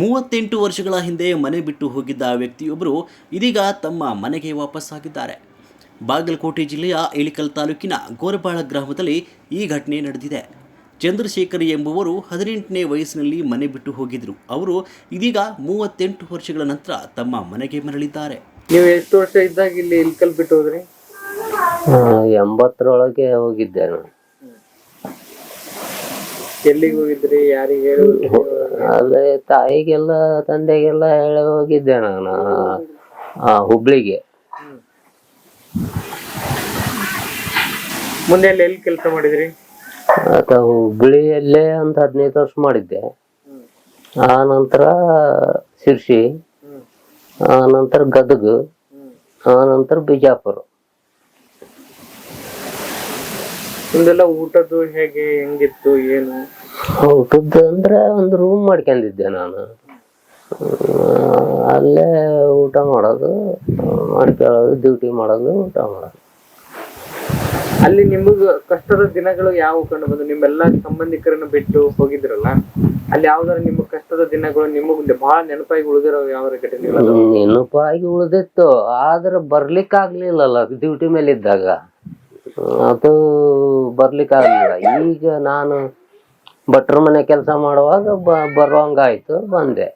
ಮೂವತ್ತೆಂಟು ವರ್ಷಗಳ ಹಿಂದೆ ಮನೆ ಬಿಟ್ಟು ಹೋಗಿದ್ದ ವ್ಯಕ್ತಿಯೊಬ್ಬರು ಇದೀಗ ತಮ್ಮ ಮನೆಗೆ ವಾಪಸ್ಸಾಗಿದ್ದಾರೆ. ಬಾಗಲಕೋಟೆ ಜಿಲ್ಲೆಯ ಇಳಿಕಲ್ ತಾಲೂಕಿನ ಗೋರಬಾಳ ಗ್ರಾಮದಲ್ಲಿ ಈ ಘಟನೆ ನಡೆದಿದೆ. ಚಂದ್ರಶೇಖರ್ ಎಂಬುವರು ಹದಿನೆಂಟನೇ ವಯಸ್ಸಿನಲ್ಲಿ ಮನೆ ಬಿಟ್ಟು ಹೋಗಿದ್ರು. ಅವರು ಇದೀಗ ಮೂವತ್ತೆಂಟು ವರ್ಷಗಳ ನಂತರ ತಮ್ಮ ಮನೆಗೆ ಮರಳಿದ್ದಾರೆ. ನೀವು ಎಷ್ಟು ವರ್ಷ ಇದ್ದಾಗ ಇಲ್ಲಿ ಇಲ್ಕಲ್ ಬಿಟ್ಟು ಹೋದ್ರಿ? ಎಂಬತ್ತರೊಳಗೆ ಹೋಗಿದ್ದೆ ನಾನು. ಎಲ್ಲಿಗೆ ಹೋಗಿದ್ರಿ? ಯಾರಿಗೆ ಹೇಳಿ? ಅಲ್ಲೇ ತಾಯಿಗೆಲ್ಲ ತಂದೆಗೆಲ್ಲ ಹೇಳಿ ಹೋಗಿದ್ದೆ ನಾನು ಆ, ಹುಬ್ಳಿಗೆ. ಮುಂದೆ ಅಲ್ಲಿ ಎಲ್ಲಿ ಕೆಲಸ ಮಾಡಿದ್ರಿ? ಆತ ಹುಬ್ಳಿಯಲ್ಲೇ ಅಂತ ಹದಿನೈದು ವರ್ಷ ಮಾಡಿದ್ದೆ. ಆ ನಂತರ ಶಿರ್ಸಿ ಆ ನಂತರ ಗದಗ ಆ ನಂತರ ಬಿಜಾಪುರ. ಊಟದ್ದು ಹೇಗೆ ಹೆಂಗಿತ್ತು ಏನು? ಊಟದ್ದು ಅಂದ್ರೆ ಒಂದು ರೂಮ್ ಮಾಡ್ಕೊಂಡಿದ್ದೆ ನಾನು. ಅಲ್ಲೇ ಊಟ ಮಾಡೋದು ಮಾಡ್ಕೊಳ್ಳೋದು ಡ್ಯೂಟಿ ಮಾಡೋದು ಊಟ ಮಾಡೋದು. ಅಲ್ಲಿ ನಿಮಗ ಕಷ್ಟದ ದಿನಗಳು ಯಾವ ಕಂಡು ಬಂದು ನಿಮ್ಮೆಲ್ಲ ಸಂಬಂಧಿಕರನ್ನ ಬಿಟ್ಟು ಹೋಗಿದ್ರಲ್ಲ ಅಲ್ಲಿ ಯಾವ್ದಾರ ನಿಮ್ಮ ಕಷ್ಟದ ದಿನಗಳು ನಿಮಗೆ ಬಹಳ ನೆನಪಾಗಿ ಉಳಿದಿರೋ ಯಾವ ಘಟನೆಗಳು ನೆನಪಾಗಿ ಉಳಿದಿತ್ತು ಆದ್ರೆ ಬರ್ಲಿಕ್ಕೆ ಆಗ್ಲಿಲ್ಲಲ್ಲ ಡ್ಯೂಟಿ ಮೇಲೆ ಇದ್ದಾಗ ಅದು ಬರ್ಲಿಕ್ಕೆ ಆಗ್ಲಿಲ್ಲ ಈಗ ನಾನು ಭಟ್ರ ಮನೆ ಕೆಲಸ ಮಾಡುವಾಗ ಬರುವಂಗಾಯ್ತು ಬಂದೆ.